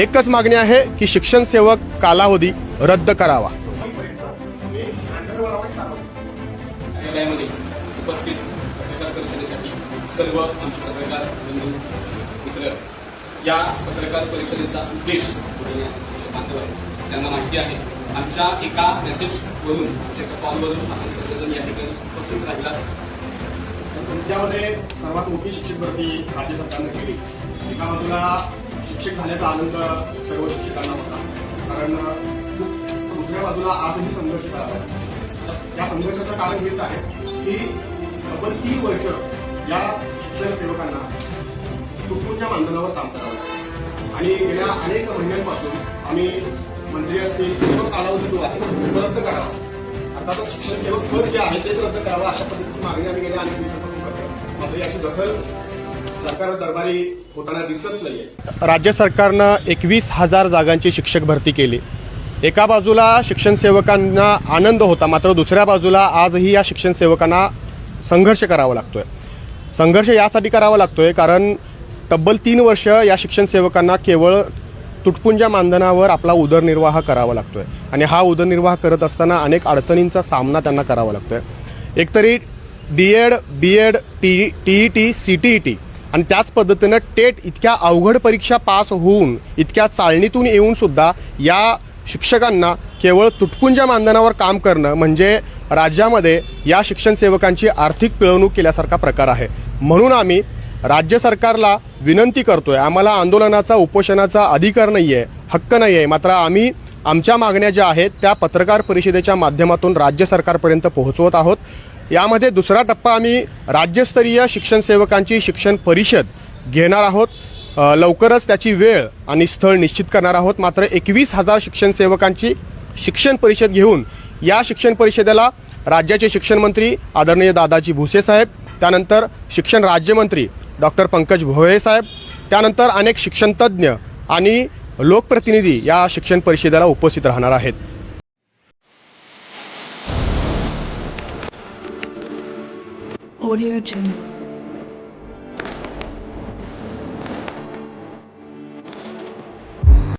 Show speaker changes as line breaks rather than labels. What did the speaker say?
एकच मागणी आहे की शिक्षण सेवक कालावधी रद्द करावा.
कार्यालयामध्ये उपस्थित पत्रकार परिषदेसाठी सर्व आमचे पत्रकार बंधू मित्र या पत्रकार परिषदेचा उद्देश बांधव आहेत त्यांना माहिती आहे. आमच्या एका मेसेजवरून आमच्या एका कॉलवरून आपण सर्वजण या ठिकाणी उपस्थित राहिला.
त्यामध्ये सर्वात मोठी शिक्षक भरती राज्य सरकारनं केली. एका बाजूला शिक्षक झाल्याचा आनंद सर्व शिक्षकांना होता. कारण दुसऱ्या बाजूला आजही संघर्ष करावा लागतो. या संघर्षाचं कारण हेच आहे की तब्बल तीन वर्ष या शिक्षण सेवकांना तुटपुंच्या मानधनावर काम करावं आणि गेल्या अनेक महिन्यांपासून आम्ही मंत्री असतील किंवा कालावधी जो आहे तो रद्द करावा. अर्थातच शिक्षण सेवक पद जे आहे तेच रद्द करावं अशा पद्धतीची मागणी आम्ही गेल्या अनेक दिवसांपासून करतो मात्र याची दखल सरकार दरबारी होताना दिसत नाहीये.
राज्य सरकारनं एकवीस हजार जागांची शिक्षक भरती केली. एका बाजूला शिक्षण सेवकांना आनंद होता मात्र दुसऱ्या बाजूला आजही या शिक्षण सेवकांना संघर्ष करावा लागतोय. संघर्ष यासाठी करावा लागतोय कारण तब्बल तीन वर्ष या शिक्षण सेवकांना केवळ तुटपुंजा मानधनावर आपला उदरनिर्वाह करावा लागतोय. आणि हा उदरनिर्वाह करत असताना अनेक अडचणींचा सामना त्यांना करावा लागतोय. एकतरी D Ed B Ed T T E T C T E T आणि त्याच पद्धतीनं टेट इतक्या अवघड परीक्षा पास होऊन इतक्या चालणीतून येऊन सुद्धा या शिक्षकांना केवळ तुटपुंजा मानधनावर काम करणं म्हणजे राज्यामध्ये या शिक्षण सेवकांची आर्थिक पिळवणूक केल्यासारखा प्रकार आहे. म्हणून आम्ही राज्य सरकारला विनंती करतोय आम्हाला आंदोलनाचा उपोषणाचा अधिकार नाही आहे हक्क नाही आहे मात्र आम्ही आमच्या मागण्या ज्या आहेत त्या पत्रकार परिषदेच्या माध्यमातून राज्य सरकारपर्यंत पोहोचवत आहोत. यामध्ये दुसरा टप्पा आम्ही राज्यस्तरीय शिक्षण सेवकांची शिक्षण परिषद घेणार आहोत. लवकरच त्याची वेळ आणि स्थळ निश्चित करणार आहोत. मात्र एकवीस हजार शिक्षण सेवकांची शिक्षण परिषद घेऊन या शिक्षण परिषदेला राज्याचे शिक्षण मंत्री आदरणीय दादाजी भुसे साहेब त्यानंतर शिक्षण राज्यमंत्री डॉक्टर पंकज भोये साहेब त्यानंतर अनेक शिक्षणतज्ज्ञ आणि लोकप्रतिनिधी या शिक्षण परिषदेला उपस्थित राहणार आहेत.
Audio Jungle.